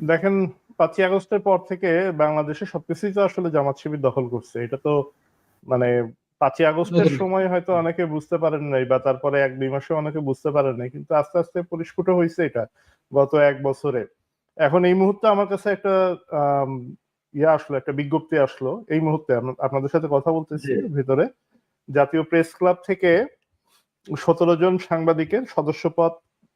দেখেন পাঁচই আগস্টের পর থেকে বাংলাদেশে সবকিছুই তো আসলে জামাত শিবির দখল করছে। এটা তো মানে পাঁচই আগস্টের সময় হয়তো অনেকে বুঝতে পারেন নাই বা তারপরে এক দুই মাসে অনেকে বুঝতে পারেন নাই কিন্তু আস্তে আস্তে পরিস্ফুট হয়েছে এটা গত এক বছরে। এখন এই মুহূর্তে আমার কাছে একটা ইয়ে আসলো একটা বিজ্ঞপ্তি আসলো। এই মুহূর্তে আপনাদের সাথে কথা বলতেছি। ভিতরে। জাতীয় প্রেস ক্লাব থেকে সতেরো জন সাংবাদিকের সদস্যপদ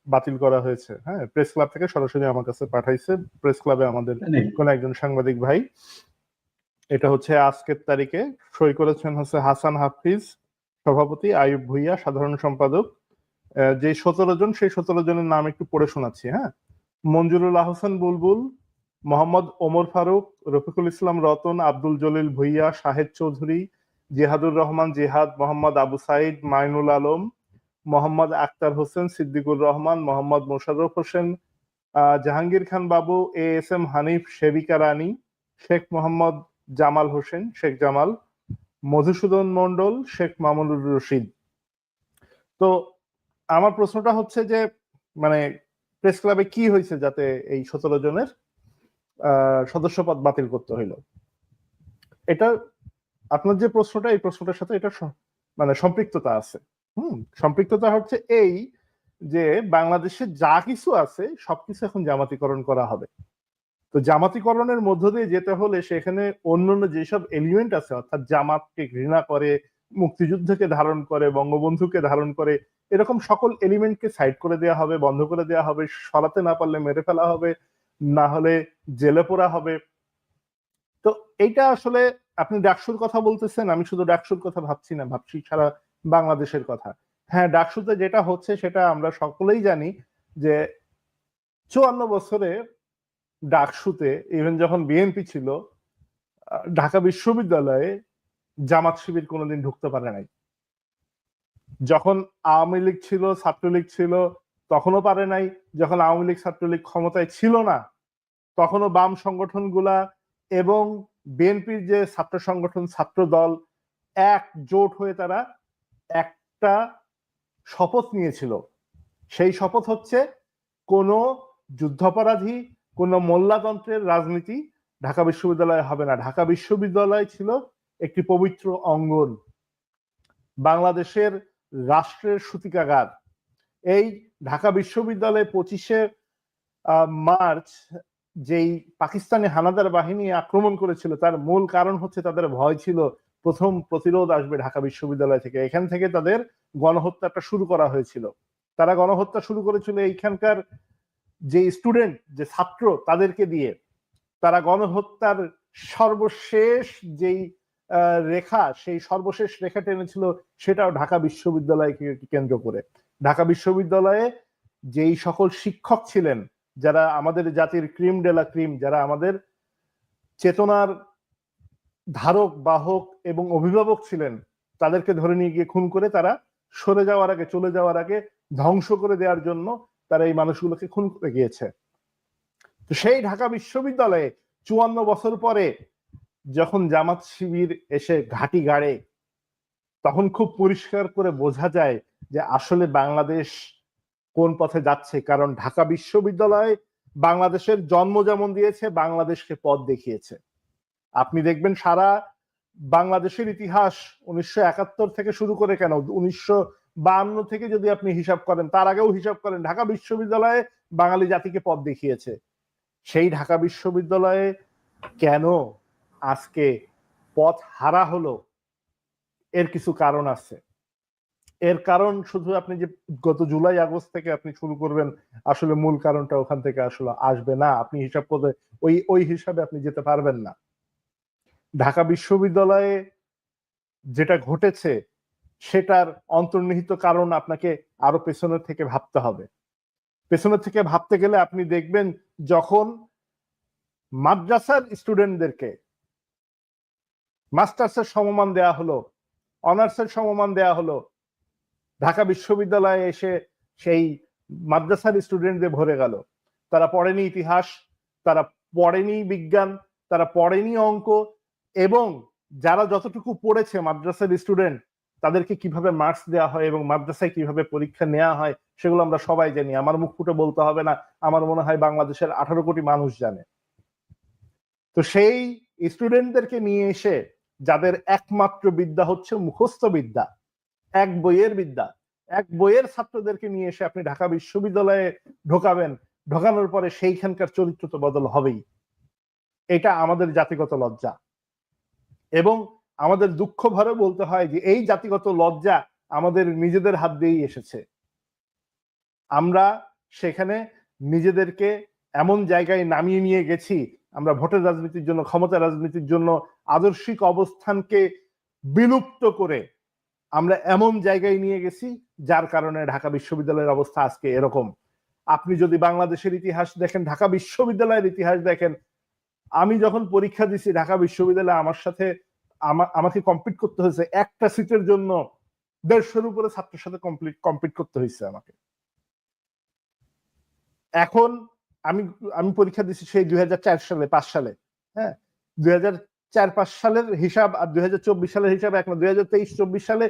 বাতিল করা হয়েছে। হ্যাঁ প্রেস ক্লাব থেকে সরাসরি আমার কাছে পাঠাইছে। প্রেস ক্লাবে আমাদের কোন একজন সাংবাদিক ভাই। এটা হচ্ছে আজকের তারিখে। সই করেছেন হচ্ছে হাসান হাফিজ সভাপতি আয়ুব ভুইয়া সাধারণ সম্পাদক। যে সতেরো জন সেই সতেরো জনের নাম একটু পড়ে শোনাচ্ছি হ্যাঁ। মঞ্জুরুল আহসান বুলবুল মোহাম্মদ ওমর ফারুক রফিকুল ইসলাম রতন আব্দুল জলিল ভুইয়া শাহেদ চৌধুরী জিহাদুর রহমান জিহাদ Mohammad Abu Saeed Mainul Alam Mohammad Akter Hossain, Siddiqur Rahman, Mohammad Mosharraf Hossain Jahangir Khan Babu, A S M Hanif, Sebika Rani, Sheikh Mohammad Jamal Hossain, Sheikh Jamal, Madhusudan Mondal Sheikh Mamunur Rashid. তো আমার প্রশ্নটা হচ্ছে যে মানে প্রেস ক্লাবে কি হয়েছে যাতে এই সতেরো জনের সদস্যপদ বাতিল করতে হইল? এটা, আপনার যে প্রশ্নটা, এই প্রশ্নটার সাথে এটা মানে সম্পৃক্ততা আছে। হুম, সম্পৃক্ততা হচ্ছে এই যে বাংলাদেশে যা কিছু আছে, সবকিছু এখন জামাতিকরণ করা হবে। তো জামাতিকরণের মধ্য দিয়ে যেতে হলে সেখানে অন্যান্য যেসব এলিমেন্ট আছে, অর্থাৎ জামাতকে ঘৃণা করে, মুক্তিযুদ্ধকে ধারণ করে, বঙ্গবন্ধুকে ধারণ করে, এরকম সকল এলিমেন্টকে সাইড করে দেওয়া হবে, বন্ধ করে দেওয়া হবে, সরাতে না পারলে মেরে ফেলা হবে, না হলে জেলে পোড়া হবে। তো এইটা আসলে আপনি ডাকসুর কথা বলতেছেন, আমি শুধু ডাকসুর কথা ভাবছি না, ভাবছি সারা বাংলাদেশের কথা। হ্যাঁ ডাকসুতে যেটা হচ্ছে সেটা আমরা সকলেই জানি যে চুয়ান্ন বছরে ডাকসুতে ইভেন যখন বিএনপি ছিল ঢাকা বিশ্ববিদ্যালয়ে জামাত শিবির কোনোদিন ঢুকতে পারে নাই। যখন আওয়ামী লীগ ছিল, ছাত্রলীগ ছিল, তখনও পারে নাই। যখন আওয়ামী লীগ, ছাত্রলীগ ক্ষমতায় ছিল না, তখনও বাম সংগঠনগুলা এবং বিএনপির যে ছাত্র সংগঠন ছাত্র দল একজোট হয়ে তারা একটা শপথ নিয়েছিল। সেই শপথ হচ্ছে কোনো যুদ্ধাপরাধী, কোনো মোল্লাতন্ত্রের রাজনীতি ঢাকা বিশ্ববিদ্যালয়ে হবে না। ঢাকা বিশ্ববিদ্যালয় ছিল একটি পবিত্র অঙ্গন। বাংলাদেশের রাষ্ট্রের সূতিকাগার। এই ঢাকা বিশ্ববিদ্যালয়ে পঁচিশে মার্চ যেই পাকিস্তানি হানাদার বাহিনী আক্রমণ করেছিল, তার মূল কারণ হচ্ছে তাদের ভয় ছিল প্রথম প্রতিরোধ আসবে ঢাকা বিশ্ববিদ্যালয় থেকে। এখান থেকে তাদের গণহত্যাটা শুরু করা হয়েছিল। তারা গণহত্যা শুরু করেছিল এইখানকার যে স্টুডেন্ট, যে ছাত্র তাদেরকে দিয়ে। তারা গণহত্যার সর্বশেষ যেই রেখা, সেই সর্বশেষ রেখা টেনেছিল সেটাও ঢাকা বিশ্ববিদ্যালয়কে কেন্দ্র করে। ঢাকা বিশ্ববিদ্যালয়ে যেই সকল শিক্ষক ছিলেন, যারা আমাদের জাতির ক্রিম ডেলা ক্রিম, যারা আমাদের চেতনার ধারক, বাহক এবং অভিভাবক ছিলেন, তাদেরকে ধরে নিয়ে গিয়ে খুন করে তারা সরে যাওয়ার আগে, চলে যাওয়ার আগে ধ্বংস করে দেওয়ার জন্য তারা এই মানুষগুলোকে খুন করে গিয়েছে। তো সেই ঢাকা বিশ্ববিদ্যালয়ে চুয়ান্ন বছর পরে যখন জামাত শিবির এসে ঘাটি গাড়ে, তখন খুব পরিষ্কার করে বোঝা যায় যে আসলে বাংলাদেশ কোন পথে যাচ্ছে, কারণ ঢাকা বিশ্ববিদ্যালয় বাংলাদেশের জন্ম যেমন দিয়েছে, বাংলাদেশকে পথ দেখিয়েছে। আপনি দেখবেন সারা বাংলাদেশের ইতিহাস উনিশশো একাত্তর থেকে শুরু করে কেন? উনিশশো বাহান্ন থেকে যদি আপনি হিসাব করেন, তার আগেও হিসাব করেন, ঢাকা বিশ্ববিদ্যালয়ে বাঙালি জাতিকে পথ দেখিয়েছে। সেই ঢাকা বিশ্ববিদ্যালয়ে কেন আজকে পথ হারা হলো? এর কিছু কারণ আছে। এর কারণ শুধু আপনি যে গত জুলাই, আগস্ট থেকে আপনি শুরু করবেন, আসলে মূল কারণটা ওখান থেকে আসলে আসবে না। আপনি হিসাব করতে ওই ওই হিসাবে আপনি যেতে পারবেন না। ঢাকা বিশ্ববিদ্যালয়ে যেটা ঘটেছে, সেটার অন্তর্নিহিত কারণ আপনাকে আরও পেছনের থেকে ভাবতে হবে। পেছনের থেকে ভাবতে গেলে আপনি দেখবেন যখন মাদ্রাসার স্টুডেন্টদেরকে মাস্টার্সের সমমান দেয়া হলো, অনার্সের সমমান দেয়া হলো, ঢাকা বিশ্ববিদ্যালয়ে এসে সেই মাদ্রাসার স্টুডেন্টদের ভরে গেল। তারা পড়েনি ইতিহাস, তারা পড়েনি বিজ্ঞান, তারা পড়েনি অঙ্ক এবং যারা যতটুকু পড়েছে মাদ্রাসার স্টুডেন্ট তাদেরকে কীভাবে মার্কস দেওয়া হয় এবং মাদ্রাসায় কীভাবে পরীক্ষা নেওয়া হয়, সেগুলো আমরা সবাই জানি। আমার মুখ ফুটে বলতে হবে না, আমার মনে হয় বাংলাদেশের আঠারো কোটি মানুষ জানে। তো সেই স্টুডেন্টদেরকে নিয়ে এসে, যাদের একমাত্র বিদ্যা হচ্ছে মুখস্থ বিদ্যা, এক বইয়ের বিদ্যা, এক বইয়ের ছাত্রদেরকে নিয়ে এসে আপনি ঢাকা বিশ্ববিদ্যালয়ে ঢোকাবেন, ঢোকানোর পরে সেইখানকার চরিত্র তো বদল হবেই। এটা আমাদের জাতিগত লজ্জা। এবং আমাদের দুঃখ ভরে বলতে হয় যে এই জাতিগত লজ্জা আমাদের নিজেদের হাত দিয়েই এসেছে। আমরা সেখানে নিজেদেরকে এমন জায়গায় নামিয়ে নিয়ে গেছি, আমরা ভোটের রাজনীতির জন্য, ক্ষমতা রাজনীতির জন্য আদর্শিক অবস্থানকে বিলুপ্ত করে আমরা এমন জায়গায় নিয়ে গেছি, যার কারণে ঢাকা বিশ্ববিদ্যালয়ের অবস্থা আজকে এরকম। আপনি যদি বাংলাদেশের ইতিহাস দেখেন, ঢাকা বিশ্ববিদ্যালয়ের ইতিহাস দেখেন আমি যখন পরীক্ষা দিছি ঢাকা বিশ্ববিদ্যালয়ে আমার সাথে আমাকে কমপ্লিট করতে হয়েছে, একটা সিটের জন্য দেড়শোর উপরে ছাত্রের সাথে কমপ্লিট কমপ্লিট করতে হয়েছে আমাকে। এখন আমি আমি পরীক্ষা দিচ্ছি সেই দুই সালে, পাঁচ সালে হ্যাঁ? দুই চার পাঁচ সালের হিসাব আর দুই হাজার চব্বিশ সালের হিসাব এক না, দুই চব্বিশ সালে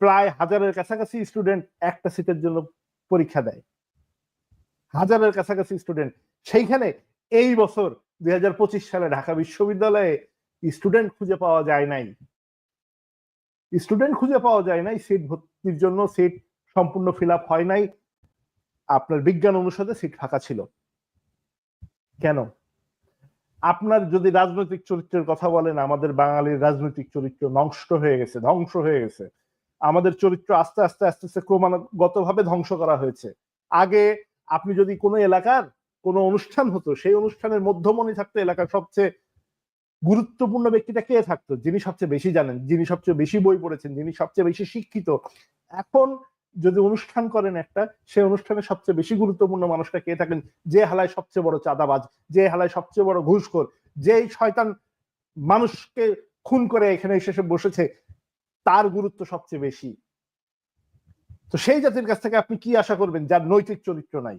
প্রায় হাজারের কাছাকাছি স্টুডেন্ট একটা সিটের জন্য পরীক্ষা দেয়। হাজারের কাছাকাছি স্টুডেন্ট সেইখানে এই বছর দুই হাজার পঁচিশ সালে ঢাকা বিশ্ববিদ্যালয়ে স্টুডেন্ট খুঁজে পাওয়া যায় নাই। স্টুডেন্ট খুঁজে পাওয়া যায় নাই সিট ভর্তির জন্য সিট সম্পূর্ণ ফিল আপ হয় নাই। আপনার বিজ্ঞান অনুষদে সিট ফাঁকা ছিল। কেন? আপনার যদি রাজনৈতিক চরিত্রের কথা বলেন, আমাদের বাঙালির রাজনৈতিক চরিত্র নষ্ট হয়ে গেছে, ধ্বংস হয়ে গেছে। আমাদের চরিত্র আস্তে আস্তে আস্তে আস্তে ক্রমাগত ভাবে ধ্বংস করা হয়েছে। আগে আপনি যদি কোনো এলাকার কোনো অনুষ্ঠান হতো, সেই অনুষ্ঠানের মধ্যমণি থাকতো এলাকার সবচেয়ে গুরুত্বপূর্ণ ব্যক্তিটা কে থাকতো? যিনি সবচেয়ে বেশি জানেন, যিনি সবচেয়ে বেশি বই পড়েছেন, যিনি সবচেয়ে বেশি শিক্ষিত। এখন যদি অনুষ্ঠান করেন একটা, সেই অনুষ্ঠানে সবচেয়ে বেশি গুরুত্বপূর্ণ মানুষটা কে থাকেন? যে হালায় সবচেয়ে বড় চাঁদাবাজ, যে হালায় সবচেয়ে বড় ঘুষখোর, যেই শয়তান মানুষকে খুন করে এখানে এসে বসেছে, তার গুরুত্ব সবচেয়ে বেশি। তো সেই জাতির কাছ থেকে আপনি কি আশা করবেন? যার নৈতিক চরিত্র নাই।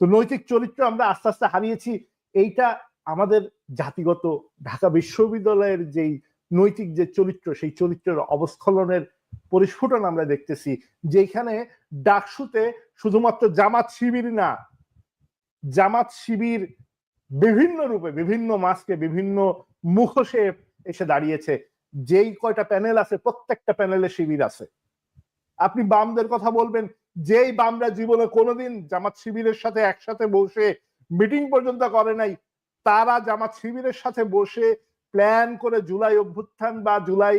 তো নৈতিক চরিত্র আমরা আস্তে আস্তে হারিয়েছি। এইটা আমাদের জাতিগত, ঢাকা বিশ্ববিদ্যালয়ের যেই নৈতিক যে চরিত্র, সেই চরিত্রের অবস্খলনের পরিস্ফুটন আমরা দেখতেছি, যেখানে ডাকসুতে শুধুমাত্র জামাত শিবির না, জামাত শিবির বিভিন্ন রূপে, বিভিন্ন মাসকে, বিভিন্ন মুখোশে এসে দাঁড়িয়েছে। যেই কয়টা প্যানেল আছে, প্রত্যেকটা প্যানেলে শিবির আছে। আপনি বামদের কথা বলবেন যেই বামরা জীবনে কোনোদিন জামাত শিবিরের সাথে একসাথে বসে মিটিং পর্যন্ত করে নাই তারা জামাত শিবিরের সাথে বসে প্ল্যান করে জুলাই অভ্যুত্থান বা জুলাই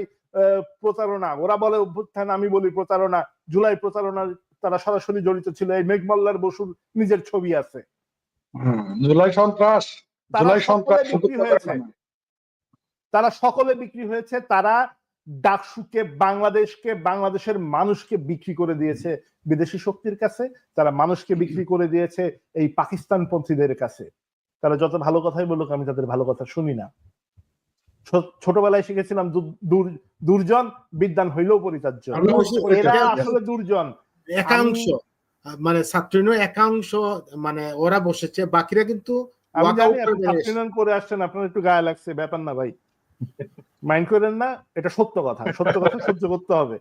প্রতারণা ওরা বলে অভ্যুত্থান আমি বলি প্রতারণা জুলাই প্রতারণা তারা সরাসরি জড়িত ছিল এই মেঘমল্লার বসুর নিজের ছবি আছে। জুলাই সন্ত্রাস জুলাই সন্ত্রাস হয়েছে। তারা সকলে বিক্রি হয়েছে তারা ডাকসুকে বাংলাদেশকে বাংলাদেশের মানুষকে বিক্রি করে দিয়েছে বিদেশি শক্তির কাছে। তারা মানুষকে বিক্রি করে দিয়েছে এই পাকিস্তান পন্থীদের কাছে। তারা যত ভালো কথাই বলুক আমি তাদের ভালো কথা শুনি না। ছোটবেলায় শিখেছিলাম দুর্জন বিদ্যান হইলেও পরিচার্য এরা আসলে দুর্জন। একাংশ মানে ছাত্র একাংশ মানে ওরা বসেছে। বাকিরা কিন্তু করে আসছেন আপনার একটু গায়ে লাগছে ব্যাপার না ভাই। মাইন্ড করেন না এটা সত্য কথা। সত্য কথা সহ্য করতে হবে।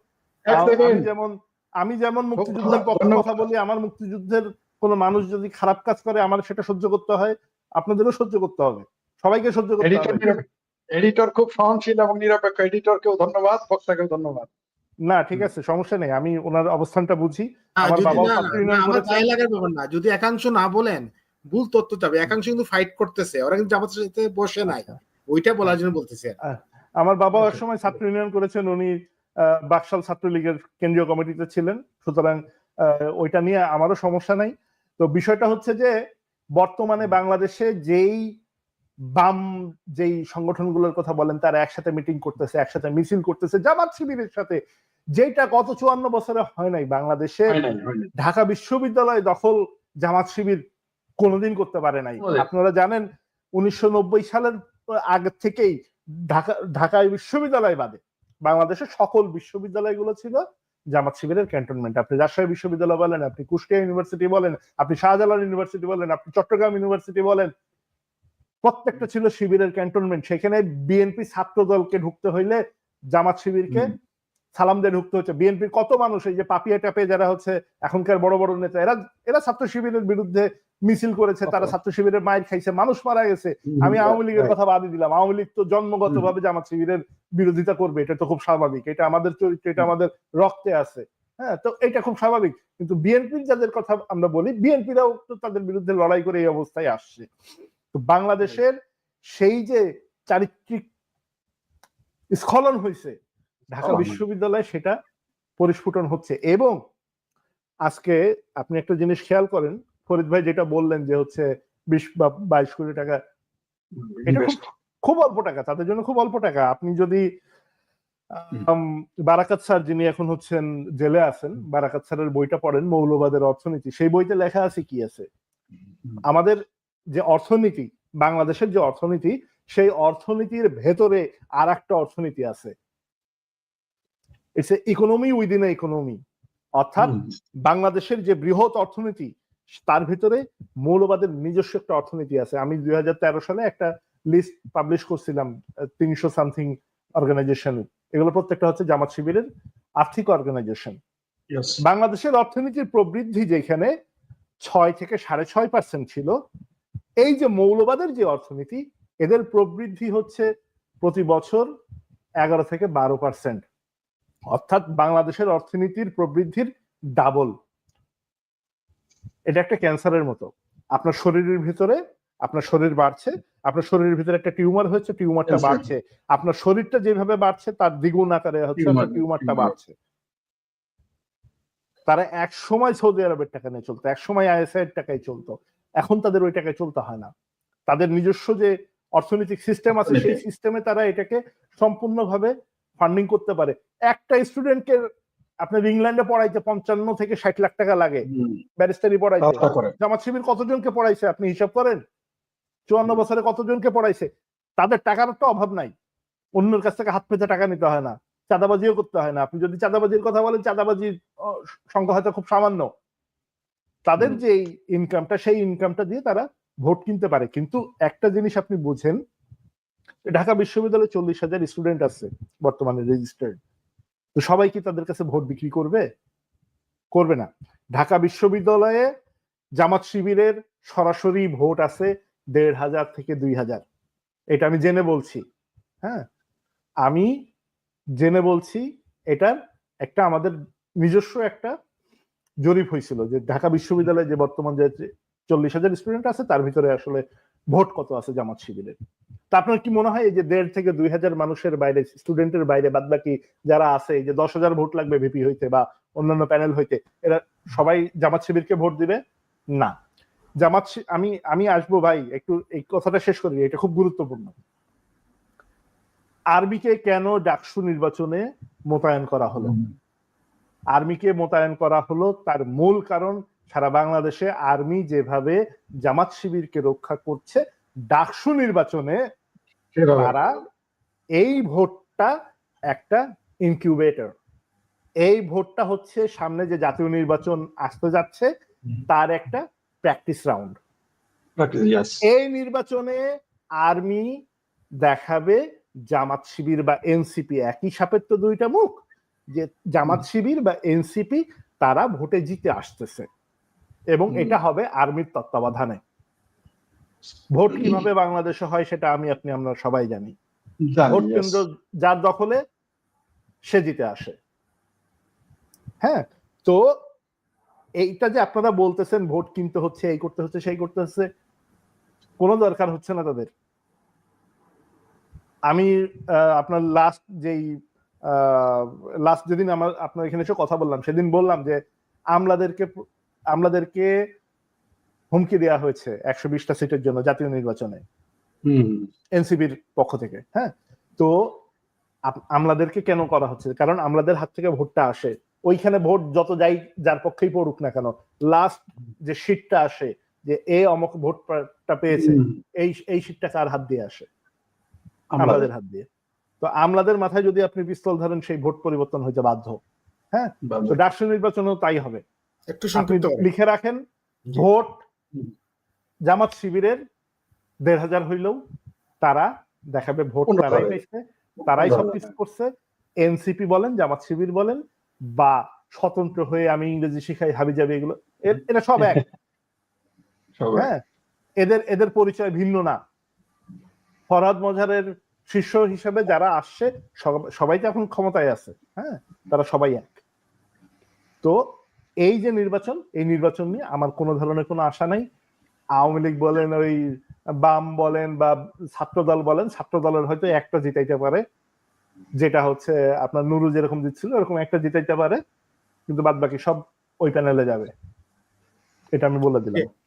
যেমন আমি যেমন মুক্তিযুদ্ধের পক্ষে কথা বলি আমার মুক্তিযুদ্ধের কোন মানুষ যদি খারাপ কাজ করে আমার সেটা সহ্য করতে হয় আপনাদেরও সহ্য করতে হবে। সবাইকে সহ্য করতে হবে। এডিটর খুব সহনশীল এবং নিরপেক্ষ এডিটরকেও ধন্যবাদ বক্তাকেও ধন্যবাদ। না ঠিক আছে সমস্যা নেই আমি ওনার অবস্থানটা বুঝি। আমার বাবা না যদি একাংশ না বলেন ভুল তথ্য যাবে একাংশ কিন্তু ফাইট করতেছে ওরা কিন্তু জামাতের সাথে বসে নাই। ওইটা বলার জন্য বলতেছে আমার বাবা এক সময় ছাত্র ইউনিয়ন করেছেন উনি বাকশাল ছাত্রলীগের কেন্দ্রীয় কমিটিতে ছিলেন। সুতরাং ওইটা নিয়ে আমারও সমস্যা নাই। তো বিষয়টা হচ্ছে যে বর্তমানে বাংলাদেশে যেই বাম যেই সংগঠনগুলোর কথা বলেন তারা একসাথে মিটিং করতেছে একসাথে মিছিল করতেছে জামাত শিবিরের সাথে। যেটা গত চুয়ান্ন বছরে হয় নাই বাংলাদেশে ঢাকা বিশ্ববিদ্যালয় দখল জামাত শিবির কোনোদিন করতে পারে নাই। আপনারা জানেন উনিশশো নব্বই সালের আগে থেকেই ঢাকা ঢাকা বিশ্ববিদ্যালয় বাদে বাংলাদেশের সকল বিশ্ববিদ্যালয়গুলো ছিল জামাত শিবিরের ক্যান্টনমেন্ট। আপনি রাজশাহী বিশ্ববিদ্যালয় বলেন আপনি কুষ্টিয়া ইউনিভার্সিটি বলেন আপনি শাহজালাল ইউনিভার্সিটি বলেন আপনি চট্টগ্রাম ইউনিভার্সিটি বলেন প্রত্যেকটা ছিল শিবিরের ক্যান্টনমেন্ট। সেখানে বিএনপি ছাত্র দলকে ঢুকতে হইলে জামাত শিবিরকে সালাম দিয়ে ঢুকতে হচ্ছে। বিএনপির কত মানুষ এই যে পাপিয়া টাপে যারা হচ্ছে এখনকার বড় বড় নেতা এরা এরা ছাত্র শিবিরের বিরুদ্ধে মিছিল করেছে তারা ছাত্র শিবিরের মায়ের খাইছে মানুষ মারা গেছে। আমি আওয়ামী লীগের কথা বাদই দিলাম। আওয়ামী লীগ তো জন্মগত ভাবে জামাত শিবিরের বিরোধিতা করবে এটা তো খুব স্বাভাবিক। এটা আমাদের চরিত্র এটা আমাদের রক্তে আছে। হ্যাঁ তো এটা খুব স্বাভাবিক। কিন্তু বিএনপির যাদের কথা আমরা বলি বিএনপিরাও তো তাদের বিরুদ্ধে লড়াই করে এই অবস্থায় আসছে। তো বাংলাদেশের সেই যে চারিত্রিক স্খলন হয়েছে ঢাকা। বিশ্ববিদ্যালয়ে সেটা পরিস্ফুটন হচ্ছে। এবং আজকে আপনি একটা জিনিস খেয়াল করেন ফরিদ ভাই যেটা বললেন যে হচ্ছে বিশ বা বাইশ কোটি টাকা এটা খুব অল্প টাকা তাদের জন্য খুব অল্প টাকা। আপনি যদি বারাকাত স্যার যিনি এখন হচ্ছেন জেলে আছেন বারাকাত স্যারের বইটা পড়েন মৌলবাদের অর্থনীতি সেই বইতে লেখা আছে কি আছে? আমাদের যে অর্থনীতি বাংলাদেশের যে অর্থনীতি সেই অর্থনীতির ভেতরে আর একটা অর্থনীতি আছে। ইটস ইকোনমি উইদিন ইকোনমি অর্থাৎ বাংলাদেশের যে বৃহৎ অর্থনীতি তার ভিতরে মৌলবাদের নিজস্ব একটা অর্থনীতি আছে। আমি দুই হাজার তেরো সালে একটা লিস্ট পাবলিশ করছিলাম তিনশো সামথিং অর্গানাইজেশন এগুলো প্রত্যেকটা হচ্ছে জামাত শিবিরের আর্থিক অর্গানাইজেশন বাংলাদেশের অর্থনীতির প্রবৃদ্ধি যেখানে ছয় থেকে সাড়ে ছয় পার্সেন্ট ছিল এই যে মৌলবাদের যে অর্থনীতি এদের প্রবৃদ্ধি হচ্ছে প্রতি বছর এগারো থেকে বারো পার্সেন্ট অর্থাৎ বাংলাদেশের অর্থনীতির প্রবৃদ্ধির ডাবল এটা একটা ক্যান্সারের মতো। আপনার শরীরের ভিতরে আপনার শরীর বাড়ছে আপনার শরীরের ভিতরে একটা টিউমার হচ্ছে টিউমারটা বাড়ছে। আপনার শরীরটা যেভাবে বাড়ছে তার দ্বিগুণ আকারে হচ্ছে টিউমারটা বাড়ছে। তারা এক সময় সৌদি আরবের টাকা নিয়ে চলতো এক সময় আইএসআই এর টাকায় চলতো। এখন তাদের ওই টাকায় চলতে হয় না। তাদের নিজস্ব যে অর্থনৈতিক সিস্টেম আছে সেই সিস্টেমে তারা এটাকে সম্পূর্ণভাবে ফান্ডিং করতে পারে। একটা স্টুডেন্টকে আপনার ইংল্যান্ডে পড়াইতে পঞ্চান্ন থেকে ষাট লাখ টাকা লাগে। ব্যারিস্টারি পড়াইতে। জামাত শিবির কতজনকে পড়াইছে আপনি হিসাব করেন? চুয়ান্ন বছরে কতজনকে পড়াইছে? তাদের টাকার তো অভাব নাই। অন্যের কাছ থেকে হাত পেতে টাকা নিতে হয় না। চাঁদাবাজিও করতে হয় না। আপনি যদি চাঁদাবাজির কথা বলেন চাঁদাবাজির সংখ্যা হয়তো খুব সামান্য। তাদের যে ইনকামটা সেই ইনকামটা দিয়ে তারা ভোট কিনতে পারে। কিন্তু একটা জিনিস আপনি বুঝেন ঢাকা বিশ্ববিদ্যালয়ে চল্লিশ হাজার স্টুডেন্ট আছে বর্তমানে রেজিস্টার্ড তো সবাই কি তাদের কাছে ভোট বিক্রি করবে? করবে না। ঢাকা বিশ্ববিদ্যালয়ে জামাত শিবিরের সরাসরি ভোট আছে দেড় হাজার থেকে দুই হাজার। এটা আমি জেনে বলছি হ্যাঁ? আমি জেনে বলছি, এটার একটা আমাদের নিজস্ব একটা জরিপ হয়েছিল যে ঢাকা বিশ্ববিদ্যালয়ে যে বর্তমান যে চল্লিশ হাজার স্টুডেন্ট আছে, তার ভিতরে আসলে ভোট কত আছে জামাত শিবিরের? তা আপনার কি মনে হয় এই যে দেড় থেকে দুই হাজার মানুষের বাইরে স্টুডেন্টের বাইরে বাদ বাকি যারা আছে এই যে দশ হাজার ভোট লাগবে ভিপি হইতে বা অন্যান্য প্যানেল হইতে এরা সবাই জামাত শিবিরকে ভোট দিবে? না। জামাত আমি আমি আসব ভাই একটু এই কথাটা শেষ করি এটা খুব গুরুত্বপূর্ণ। আর্মিকে কেন ডাকসু নির্বাচনে মোতায়েন করা হলো? আর্মিকে মোতায়েন করা হলো তার মূল কারণ সারা বাংলাদেশে আর্মি যেভাবে জামাত শিবিরকে রক্ষা করছে ডাকসু নির্বাচনে তারা এই ভোটটা একটা ইনকিউবেটর এই ভোটটা হচ্ছে সামনে যে জাতীয় নির্বাচন আসতে যাচ্ছে তার একটা প্র্যাকটিস রাউন্ড এই নির্বাচনে আর্মি দেখাবে জামাত শিবির বা এনসিপি একই সাপের তো দুইটা মুখ যে জামাত শিবির বা এনসিপি তারা ভোটে জিতে আসতেছে। এবং এটা হবে আর্মির তত্ত্বাবধানে। ভোট কীভাবে বাংলাদেশে হয় সেটা আমি আপনি আমরা সবাই জানি। ভোট কেন্দ্র যার দখলে সে জিতে আসে। হ্যাঁ তো এইটা যে আপনারা বলতেছেন ভোট কিনতে হচ্ছে এই করতে হচ্ছে সেই করতে হচ্ছে কোনো দরকার হচ্ছে না তাদের। আমি আহ, আপনার লাস্ট যেই লাস্ট যেদিন আমার আপনার এখানে এসে কথা বললাম সেদিন বললাম যে আমলাদেরকে আমলাদেরকে হুমকি দেওয়া হয়েছে একশো বিশটা সিটের জন্য জাতীয় নির্বাচনে। হুম, এনসিপির পক্ষ থেকে হ্যাঁ? তো আমলাদেরকে কেন করা হচ্ছে? কারণ আমলাদের হাত থেকে ভোটটা আসে। ওইখানে ভোট যত যাই যার পক্ষেই পড়ুক না কেন লাস্ট যে সিটটা আসে যে এ অমক ভোটটা পেয়েছে এই এই সিটটা কার হাত দিয়ে আসে? আমলাদের। হাত দিয়ে। তো আমলাদের মাথায় যদি আপনি পিস্তল ধরেন সেই ভোট পরিবর্তন হইতে বাধ্য হ্যাঁ? তো ডাকসু নির্বাচনেও তাই হবে। একটু সংক্ষিপ্ত লিখে রাখেন ভোট জামাত শিবিরের দেড় হাজার হইলেও তারা দেখাবে ভোট তারাই পেয়েছে তারাই সবকিছু করছে। এনসিপি বলেন জামাত শিবির বলেন বা স্বতন্ত্র হয়ে আমি ইংরেজি শিখাই হাবি যাবে এগুলো এটা সব এক। হ্যাঁ এদের এদের পরিচয় ভিন্ন না। ফরহাদ মজারের শিষ্য হিসেবে যারা আসছে সবাই তো এখন ক্ষমতায় আছে হ্যাঁ তারা সবাই এক। তো এই যে নির্বাচন, এই নির্বাচন নিয়ে আমার কোনো ধরনের কোনো আশা নাই। আওয়ামী লীগ বলেন, ওই বাম বলেন বা ছাত্রদল বলেন ছাত্র দলের হয়তো একটা জিতাইতে পারে। যেটা হচ্ছে আপনার নুরু যেরকম দিচ্ছিল এরকম একটা জিতাইতে পারে। কিন্তু বাদ বাকি সব ওই প্যানেলে যাবে। এটা আমি বলে দিলাম।